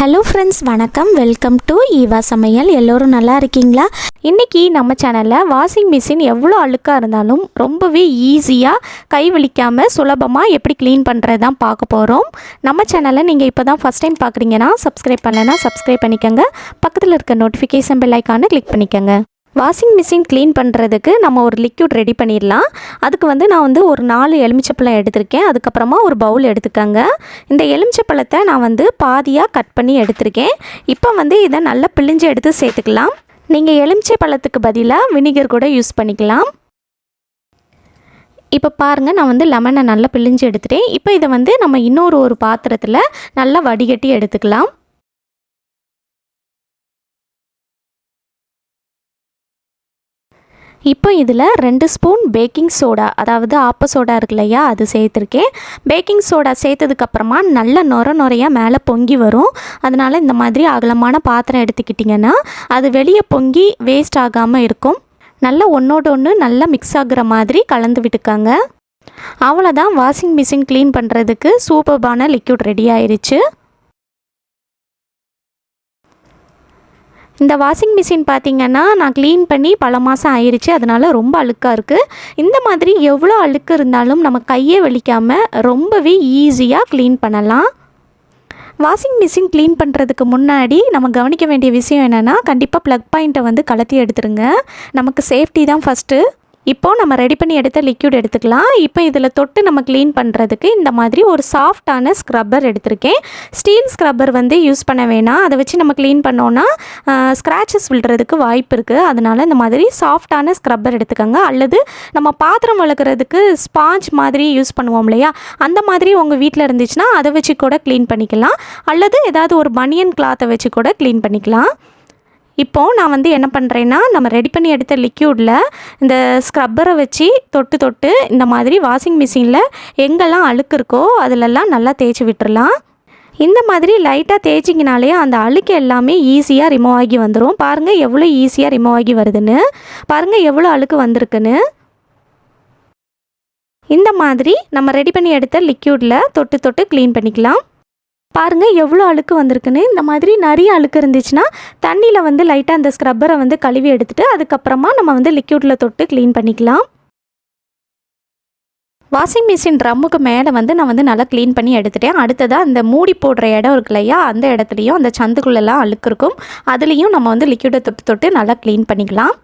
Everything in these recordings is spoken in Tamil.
ஹலோ ஃப்ரெண்ட்ஸ் வணக்கம். வெல்கம் டு ஈவா சமையல். எல்லோரும் நல்லா இருக்கீங்களா? இன்றைக்கி நம்ம சேனலில் வாஷிங் மிஷின் எவ்வளோ அழுக்காக இருந்தாலும் ரொம்பவே ஈஸியாக கை வலிக்காமல் சுலபமாக எப்படி க்ளீன் பண்ணுறது தான் பார்க்க போகிறோம் நம்ம சேனலை நீங்கள் இப்போ தான் ஃபஸ்ட் டைம் பார்க்குறீங்கன்னா சப்ஸ்கிரைப் பண்ணலைன்னா சப்ஸ்கிரைப் பண்ணிக்கோங்க. பக்கத்தில் இருக்க நோட்டிஃபிகேஷன் பெல் ஐக்கானை கிளிக் பண்ணிக்கோங்க. வாஷிங் மிஷின் க்ளீன் பண்ணுறதுக்கு நம்ம ஒரு லிக்யூட் ரெடி பண்ணிடலாம். அதுக்கு வந்து நான் வந்து ஒரு நாலு எலுமிச்சப்பழம் எடுத்திருக்கேன். அதுக்கப்புறமா ஒரு பவுல் எடுத்துக்கோங்க. இந்த எலுமிச்சப்பழத்தை நான் வந்து பாதியாக கட் பண்ணி எடுத்திருக்கேன். இப்போ வந்து இதை நல்லா பிழிஞ்சு எடுத்து சேர்த்துக்கலாம். நீங்கள் எலுமிச்சை பழத்துக்கு பதிலாக வினிகர் கூட யூஸ் பண்ணிக்கலாம். இப்போ பாருங்கள் நான் வந்து லெமனை நல்லா பிழிஞ்சு எடுத்துட்டேன். இப்போ இதை வந்து நம்ம இன்னொரு ஒரு பாத்திரத்தில் நல்லா வடிகட்டி எடுத்துக்கலாம். இப்போ இதில் ரெண்டு ஸ்பூன் பேக்கிங் சோடா அதாவது ஆப்ப சோடா இருக்கு இல்லையா அது சேர்த்துருக்கேன். பேக்கிங் சோடா சேர்த்ததுக்கப்புறமா நல்ல நொர நொறையாக மேலே பொங்கி வரும். அதனால் இந்த மாதிரி அகலமான பாத்திரம் எடுத்துக்கிட்டிங்கன்னா அது வெளியே பொங்கி வேஸ்ட் ஆகாமல் இருக்கும். நல்லா ஒன்றோட ஒன்று நல்லா மிக்ஸ் ஆகுற மாதிரி கலந்து விட்டுக்காங்க. அவ்வளோதான். வாஷிங் மிஷின் க்ளீன் பண்ணுறதுக்கு சூப்பர்பான லிக்யூட் ரெடி ஆயிடுச்சு இந்த வாஷிங் மிஷின் பார்த்திங்கன்னா நான் க்ளீன் பண்ணி பல மாதம் ஆயிடுச்சு அதனால் ரொம்ப அழுக்காக இருக்குது இந்த மாதிரி எவ்வளோ அழுக்கு இருந்தாலும் நம்ம கையே வலிக்காமல் ரொம்பவே ஈஸியாக க்ளீன் பண்ணலாம். வாஷிங் மிஷின் க்ளீன் பண்ணுறதுக்கு முன்னாடி நம்ம கவனிக்க வேண்டிய விஷயம் என்னென்னா கண்டிப்பாக ப்ளக் பாயிண்ட்டை வந்து கலத்தி எடுத்துருங்க. நமக்கு சேஃப்டி தான் ஃபஸ்ட்டு இப்போது நம்ம ரெடி பண்ணி எடுத்த லிக்யூட் எடுத்துக்கலாம். இப்போ இதில் தொட்டு நம்ம க்ளீன் பண்ணுறதுக்கு இந்த மாதிரி ஒரு சாஃப்டான ஸ்க்ரப்பர் எடுத்திருக்கேன். ஸ்டீல் ஸ்க்ரப்பர் வந்து யூஸ் பண்ண வேணாம். அதை வச்சு நம்ம க்ளீன் பண்ணோன்னா ஸ்க்ராச்சஸ் விழுறதுக்கு வாய்ப்பு இருக்குது அதனால் இந்த மாதிரி சாஃப்டான ஸ்க்ரப்பர் எடுத்துக்கோங்க. அல்லது நம்ம பாத்திரம் வளர்க்குறதுக்கு ஸ்பாஞ்ச் மாதிரி யூஸ் பண்ணுவோம் இல்லையா? அந்த மாதிரி உங்கள் வீட்டில் இருந்துச்சுன்னா அதை வச்சு கூட க்ளீன் பண்ணிக்கலாம். அல்லது ஏதாவது ஒரு பனியன் கிளாத்தை வச்சு கூட க்ளீன் பண்ணிக்கலாம். இப்போது நான் வந்து என்ன பண்ணுறேன்னா நம்ம ரெடி பண்ணி எடுத்த லிக்யூடில் இந்த ஸ்க்ரப்பரை வச்சு தொட்டு தொட்டு இந்த மாதிரி வாஷிங் மிஷினில் எங்கெல்லாம் அழுக்கு இருக்கோ அதிலெல்லாம் நல்லா தேய்ச்சி விட்டுறலாம். இந்த மாதிரி லைட்டாக தேய்ச்சிங்கனாலே அந்த அழுக்கு எல்லாமே ஈஸியாக ரிமூவ் ஆகி வந்துடும் பாருங்கள் எவ்வளோ ஈஸியாக ரிமூவ் ஆகி வருதுன்னு. பாருங்கள் எவ்வளோ அழுக்கு வந்திருக்குன்னு. இந்த மாதிரி நம்ம ரெடி பண்ணி எடுத்த லிக்யூடில் தொட்டு தொட்டு க்ளீன் பண்ணிக்கலாம். பாருங்கள் எவ்வளோ அழுக்கு வந்திருக்குன்னு. இந்த மாதிரி நிறைய அழுக்கு இருந்துச்சுன்னா தண்ணியில் வந்து லைட்டாக அந்த ஸ்க்ரப்பரை வந்து கழுவி எடுத்துகிட்டு அதுக்கப்புறமா நம்ம வந்து லிக்யூடில் தொட்டு க்ளீன் பண்ணிக்கலாம். வாஷிங் மிஷின் ட்ரம்முக்கு மேலே வந்து நான் வந்து நல்லா க்ளீன் பண்ணி எடுத்துட்டேன். அடுத்ததாக அந்த மூடி போடுற இடம் இருக்கு இல்லையா அந்த இடத்துலையும் அந்த சந்துக்குள்ளெல்லாம் அழுக்கு இருக்கும். அதுலேயும் நம்ம வந்து லிக்யூடை தொட்டு தொட்டு நல்லா க்ளீன் பண்ணிக்கலாம்.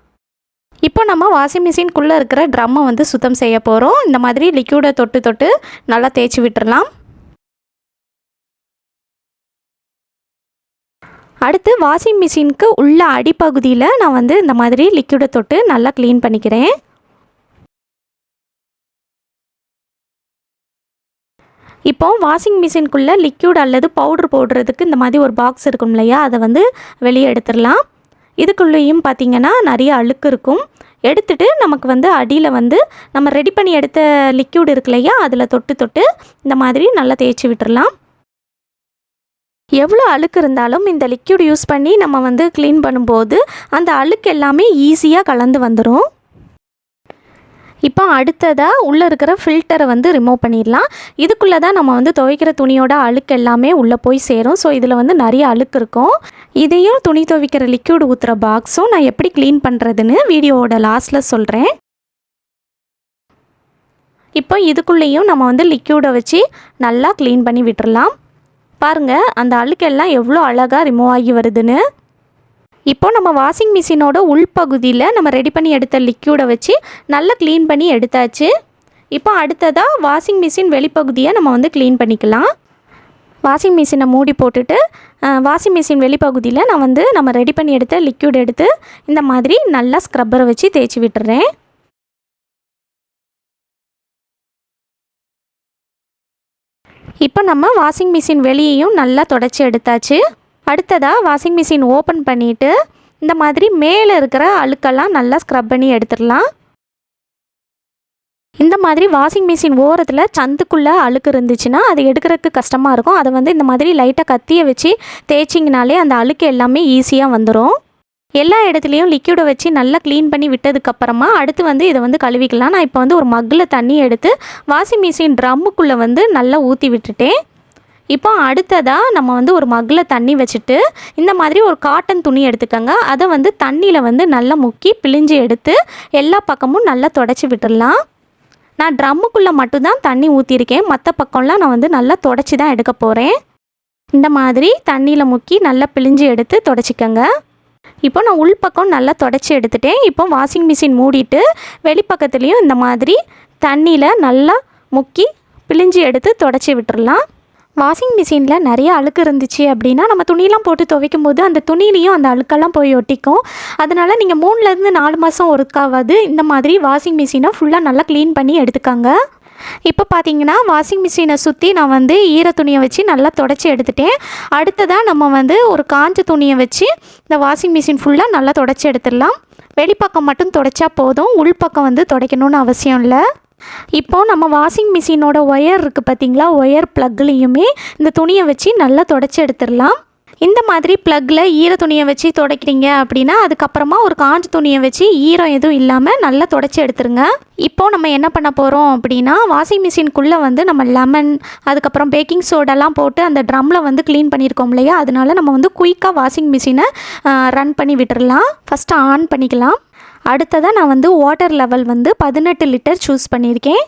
இப்போ நம்ம வாஷிங் மிஷின்குள்ளே இருக்கிற ட்ரம்மை வந்து சுத்தம் செய்ய போகிறோம் இந்த மாதிரி லிக்யூடை தொட்டு தொட்டு நல்லா தேய்ச்சி விட்டுறலாம். அடுத்து வாஷிங் மிஷினுக்கு உள்ள அடிப்பகுதியில் நான் வந்து இந்த மாதிரி லிக்யூடை தொட்டு நல்லா க்ளீன் பண்ணிக்கிறேன். இப்போ வாஷிங் மிஷின்குள்ளே லிக்யூட் அல்லது பவுட்ரு போடுறதுக்கு இந்த மாதிரி ஒரு பாக்ஸ் இருக்கும் இல்லையா? அதை வந்து வெளியே எடுத்துடலாம். இதுக்குள்ளேயும் பார்த்திங்கன்னா நிறைய அழுக்கு இருக்கும். எடுத்துட்டு நமக்கு வந்து அடியில் வந்து நம்ம ரெடி பண்ணி எடுத்த லிக்யூட் இருக்கு இல்லையா? அதில் தொட்டு தொட்டு இந்த மாதிரி நல்லா தேய்ச்சி விட்டுடலாம் எவ்வளோ அழுக்கு இருந்தாலும் இந்த லிக்யூட் யூஸ் பண்ணி நம்ம வந்து க்ளீன் பண்ணும்போது அந்த அழுக்கு எல்லாமே ஈஸியாக கலந்து வந்துடும் இப்போ அடுத்ததாக உள்ளே இருக்கிற ஃபில்டரை வந்து ரிமூவ் பண்ணிடலாம். இதுக்குள்ளே தான் நம்ம வந்து துவைக்கிற துணியோட அழுக்கு எல்லாமே உள்ளே போய் சேரும். ஸோ இதில் வந்து நிறைய அழுக்கு இருக்கும். இதையும் துணி துவைக்கிற லிக்யூடு ஊற்றுற பாக்ஸும் நான் எப்படி க்ளீன் பண்ணுறதுன்னு வீடியோவோட லாஸ்ட்டில் சொல்கிறேன் இப்போ இதுக்குள்ளேயும் நம்ம வந்து லிக்யூடை வச்சு நல்லா க்ளீன் பண்ணி விட்டுடலாம் பாருங்கள் அந்த அழுக்கெல்லாம் எவ்வளோ அழகாக ரிமூவ் ஆகி வருதுன்னு. இப்போ நம்ம வாஷிங் மிஷினோட உள்பகுதியில் நம்ம ரெடி பண்ணி எடுத்த லிக்யூடை வச்சு நல்லா க்ளீன் பண்ணி எடுத்தாச்சு. இப்போ அடுத்ததாக வாஷிங் மிஷின் வெளிப்பகுதியை நம்ம வந்து க்ளீன் பண்ணிக்கலாம். வாஷிங் மிஷினை மூடி போட்டுட்டு வாஷிங் மிஷின் வெளிப்பகுதியில் நான் வந்து நம்ம ரெடி பண்ணி எடுத்த லிக்யூட் எடுத்து இந்த மாதிரி நல்லா ஸ்க்ரப்பரை வச்சு தேய்ச்சி விட்டுறேன். இப்போ நம்ம வாஷிங் மிஷின் வெளியையும் நல்லா தொடச்சி எடுத்தாச்சு. அடுத்ததாக வாஷிங் மிஷின் ஓப்பன் பண்ணிவிட்டு இந்த மாதிரி மேலே இருக்கிற அழுக்கெல்லாம் நல்லா ஸ்க்ரப் பண்ணி எடுத்துடலாம். இந்த மாதிரி வாஷிங் மிஷின் ஓரத்தில் சந்துக்குள்ளே அழுக்கு இருந்துச்சுன்னா அது எடுக்கிறதுக்கு கஷ்டமாக இருக்கும். அதை வந்து இந்த மாதிரி லைட்டாக கத்தியை வச்சு தேய்ச்சிங்கனாலே அந்த அழுக்கு எல்லாமே ஈஸியாக வந்துடும் எல்லா இடத்துலையும் லிக்யூடை வச்சு நல்லா க்ளீன் பண்ணி விட்டதுக்கப்புறமா அடுத்து வந்து இதை வந்து கழுவிக்கலாம். நான் இப்போ வந்து ஒரு மக்கில் தண்ணி எடுத்து வாஷிங் மிஷின் ட்ரம்முக்குள்ளே வந்து நல்லா ஊற்றி விட்டுட்டேன். இப்போ அடுத்ததாக நம்ம வந்து ஒரு மக்கில் தண்ணி வச்சுட்டு இந்த மாதிரி ஒரு காட்டன் துணி எடுத்துக்கோங்க. அதை வந்து தண்ணியில் வந்து நல்லா முக்கி பிழிஞ்சு எடுத்து எல்லா பக்கமும் நல்லா தொடச்சி விட்டுடலாம். நான் ட்ரம்முக்குள்ளே மட்டும்தான் தண்ணி ஊற்றிருக்கேன் மற்ற பக்கம்லாம் நான் வந்து நல்லா தொடச்சி தான் எடுக்க போகிறேன் இந்த மாதிரி தண்ணியில் முக்கி நல்லா பிழிஞ்சு எடுத்து தொடச்சிக்கோங்க. இப்போ நான் உள் பக்கம் நல்லா தொடச்சி எடுத்துட்டேன். இப்போ வாஷிங் மிஷின் மூடிட்டு வெளிப்பக்கத்துலேயும் இந்த மாதிரி தண்ணியில் நல்லா முக்கி பிழிஞ்சு எடுத்து தொடச்சி விட்டுடலாம் வாஷிங் மிஷினில் நிறைய அழுக்கு இருந்துச்சு அப்படின்னா நம்ம துணியெலாம் போட்டு துவைக்கும் போது அந்த துணியிலையும் அந்த அழுக்கெல்லாம் போய் ஒட்டிக்கும். அதனால் நீங்கள் மூணுலேருந்து நாலு மாதம் ஒருக்காவது இந்த மாதிரி வாஷிங் மிஷினை ஃபுல்லாக நல்லா க்ளீன் பண்ணி எடுத்துக்காங்க. இப்போ பார்த்தீங்கன்னா வாஷிங் மிஷினை சுற்றி நான் வந்து ஈர துணியை வச்சு நல்லா தொடச்சி எடுத்துட்டேன். அடுத்ததாக நம்ம வந்து ஒரு காஞ்ச துணியை வச்சு இந்த வாஷிங் மிஷின் ஃபுல்லாக நல்லா தொடச்சி எடுத்துடலாம். வெளிப்பக்கம் மட்டும் தொடச்சா போதும். உள்பக்கம் வந்து துடைக்கணும்னு அவசியம் இல்லை. இப்போ நம்ம வாஷிங் மிஷினோட ஒயர் இருக்குது பார்த்தீங்களா? ஒயர் ப்ளக்லேயுமே இந்த துணியை வச்சு நல்லா தொடச்சி எடுத்துடலாம். இந்த மாதிரி ப்ளக்கில் ஈர துணியை வச்சு துடைக்கிறீங்க அப்படின்னா அதுக்கப்புறமா ஒரு காஞ்ச துணியை வச்சு ஈரம் எதுவும் இல்லாமல் நல்லா துடைச்சி எடுத்துருங்க. இப்போது நம்ம என்ன பண்ண போகிறோம் அப்படின்னா வாஷிங் மிஷின்குள்ளே வந்து நம்ம லெமன் அதுக்கப்புறம் பேக்கிங் சோடாலாம் போட்டு அந்த ட்ரம்மில் வந்து க்ளீன் பண்ணியிருக்கோம் இல்லையா? அதனால நம்ம வந்து குயிக்காக வாஷிங் மிஷினை ரன் பண்ணி விட்டுடலாம் ஃபஸ்ட்டு ஆன் பண்ணிக்கலாம். அடுத்ததாக நான் வந்து வாட்டர் லெவல் வந்து பதினெட்டு லிட்டர் சூஸ் பண்ணியிருக்கேன்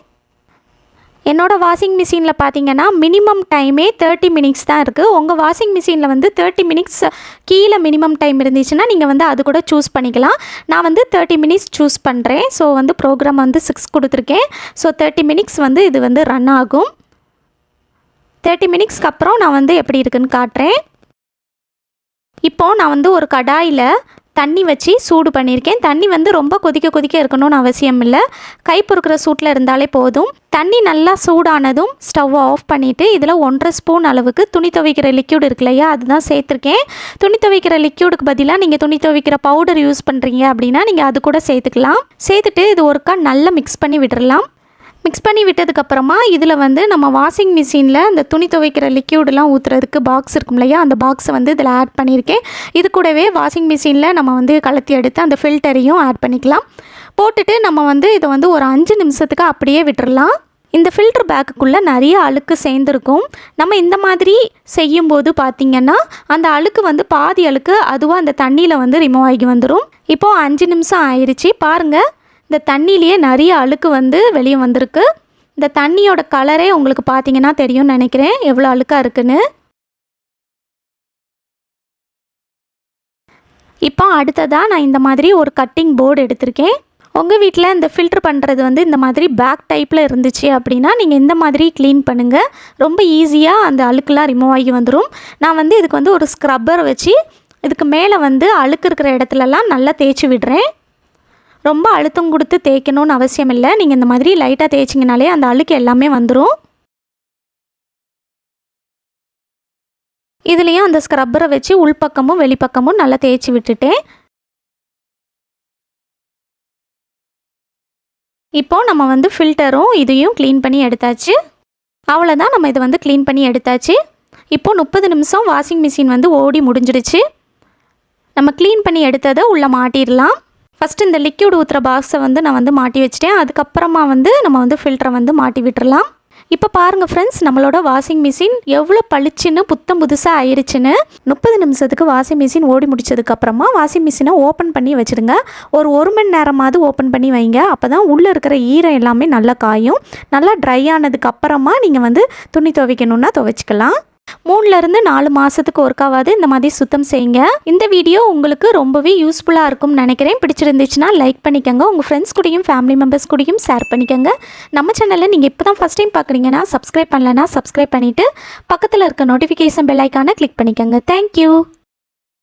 என்னோடய வாஷிங் மிஷினில் பார்த்தீங்கன்னா மினிமம் டைமே தேர்ட்டி மினிட்ஸ் தான் இருக்குது உங்கள் வாஷிங் மிஷினில் வந்து தேர்ட்டி மினிட்ஸ் கீழே மினிமம் டைம் இருந்துச்சுன்னா நீங்கள் வந்து அது கூட சூஸ் பண்ணிக்கலாம். நான் வந்து தேர்ட்டி மினிட்ஸ் சூஸ் பண்ணுறேன் ஸோ வந்து ப்ரோக்ராம் வந்து சிக்ஸ் கொடுத்துருக்கேன். ஸோ தேர்ட்டி மினிட்ஸ் வந்து இது வந்து ரன் ஆகும். தேர்ட்டி மினிட்ஸ்க்கு அப்புறம் நான் வந்து எப்படி இருக்குன்னு காட்டுறேன். இப்போது நான் வந்து ஒரு கடாயில் தண்ணி வச்சு சூடு பண்ணியிருக்கேன். தண்ணி வந்து ரொம்ப கொதிக்க கொதிக்க இருக்கணும்னு அவசியம் இல்லை. கை பொறுக்கிற சூட்டில் இருந்தாலே போதும். தண்ணி நல்லா சூடானதும் ஸ்டவ்வை ஆஃப் பண்ணிவிட்டு இதில் ஒன்றரை ஸ்பூன் அளவுக்கு துணி துவைக்கிற லிக்யூட் இருக்கு இல்லையா அதுதான் சேர்த்துருக்கேன். துணி துவைக்கிற லிக்யூடுக்கு பதிலாக நீங்கள் துணி துவைக்கிற பவுடர் யூஸ் பண்ணுறீங்க அப்படின்னா நீங்கள் அது கூட சேர்த்துக்கலாம். சேர்த்துட்டு இது ஒருக்கா நல்லா மிக்ஸ் பண்ணி விட்டுறலாம். மிக்ஸ் பண்ணி விட்டதுக்கப்புறமா இதில் வந்து நம்ம வாஷிங் மிஷினில் அந்த துணி துவைக்கிற லிக்யூடெலாம் ஊற்றுறதுக்கு பாக்ஸ் இருக்கும் இல்லையா அந்த பாக்ஸை வந்து இதில் ஆட் பண்ணியிருக்கேன். இது கூடவே வாஷிங் மிஷினில் நம்ம வந்து கலத்தி எடுத்து அந்த ஃபில்டரையும் ஆட் பண்ணிக்கலாம். போட்டுட்டு நம்ம வந்து இதை வந்து ஒரு அஞ்சு நிமிஷத்துக்கு அப்படியே விட்டுடலாம் இந்த ஃபில்டர் பேக்குக்குள்ளே நிறைய அழுக்கு சேர்ந்துருக்கும். நம்ம இந்த மாதிரி செய்யும்போது பார்த்திங்கன்னா அந்த அழுக்கு வந்து பாதி அழுக்கு அதுவாக அந்த தண்ணியில் வந்து ரிமூவ் ஆகி வந்துடும் இப்போது அஞ்சு நிமிஷம் ஆயிடுச்சு பாருங்கள் இந்த தண்ணியிலேயே நிறைய அழுக்கு வந்து வெளியே வந்திருக்கு. இந்த தண்ணியோட கலரே உங்களுக்கு பார்த்தீங்கன்னா தெரியும்னு நினைக்கிறேன். எவ்வளோ அழுக்காக இருக்குன்னு. இப்போ அடுத்ததாக நான் இந்த மாதிரி ஒரு கட்டிங் போர்டு எடுத்திருக்கேன். உங்கள் வீட்டில் இந்த ஃபில்ட்ரு பண்ணுறது வந்து இந்த மாதிரி பேக் டைப்பில் இருந்துச்சு அப்படின்னா நீங்கள் இந்த மாதிரி க்ளீன் பண்ணுங்கள் ரொம்ப ஈஸியாக அந்த அழுக்கெலாம் ரிமூவ் ஆகி வந்துடும் நான் வந்து இதுக்கு வந்து ஒரு ஸ்க்ரப்பர் வச்சு இதுக்கு மேலே வந்து அழுக்கு இருக்கிற இடத்துலலாம் நல்லா தேய்ச்சி விடுறேன். ரொம்ப அழுத்தம் கொடுத்து தேய்க்கணும்னு அவசியம் இல்லை. நீங்கள் இந்த மாதிரி லைட்டாக தேய்ச்சிங்கனாலே அந்த அழுக்கு எல்லாமே வந்துடும் இதுலேயும் அந்த ஸ்க்ரப்பரை வச்சு உள்பக்கமும் வெளிப்பக்கமும் நல்லா தேய்ச்சி விட்டுட்டேன். இப்போது நம்ம வந்து ஃபில்டரும் இதையும் க்ளீன் பண்ணி எடுத்தாச்சு. அவ்வளோதான் நம்ம இதை வந்து க்ளீன் பண்ணி எடுத்தாச்சு. இப்போது முப்பது நிமிஷம் வாஷிங் மிஷின் வந்து ஓடி முடிஞ்சிடுச்சு. நம்ம க்ளீன் பண்ணி எடுத்ததை உள்ளே மாட்டிடலாம். ஃபஸ்ட்டு இந்த லிக்யூட் ஊற்றுற பாக்ஸை வந்து நான் வந்து மாட்டி வச்சிட்டேன். அதுக்கப்புறமா வந்து நம்ம வந்து ஃபில்டரை வந்து மாட்டி விட்டுறலாம். இப்போ பாருங்கள் ஃப்ரெண்ட்ஸ் நம்மளோட வாஷிங் மிஷின் எவ்வளோ பளிச்சுன்னு புத்தம் புதுசாக ஆயிடுச்சுன்னு முப்பது நிமிஷத்துக்கு வாஷிங் மிஷின் ஓடி முடிச்சதுக்கப்புறமா வாஷிங் மிஷினை ஓப்பன் பண்ணி வச்சுடுங்க. ஒரு ஒரு மணி நேரமாவது ஓப்பன் பண்ணி வைங்க. அப்போ தான் உள்ளே இருக்கிற ஈரம் எல்லாமே நல்லா காயும். நல்லா ட்ரை ஆனதுக்கப்புறமா நீங்கள் வந்து துணி துவைக்கணுன்னா துவைச்சிக்கலாம். மூணுலேருந்து நாலு மாதத்துக்கு ஒர்க்காவது இந்த மாதிரி சுத்தம் செய்யுங்க. இந்த வீடியோ உங்களுக்கு ரொம்பவே யூஸ்ஃபுல்லாக இருக்கும்னு நினைக்கிறேன். பிடிச்சிருந்துச்சுன்னா லைக் பண்ணிக்கோங்க. உங்கள் ஃப்ரெண்ட்ஸ் கூடயும் ஃபேமிலி மெம்பர்ஸ் கூடயும் ஷேர் பண்ணிக்கோங்க. நம்ம சேனலில் நீங்கள் இப்போ தான் ஃபஸ்ட் டைம் பார்க்குறீங்கன்னா சப்ஸ்கிரைப் பண்ணலன்னா சப்ஸ்கிரைப் பண்ணிவிட்டு பக்கத்தில் இருக்க நோட்டிஃபிகேஷன் பெல் ஐக்கானை கிளிக் பண்ணிக்கோங்க. Thank you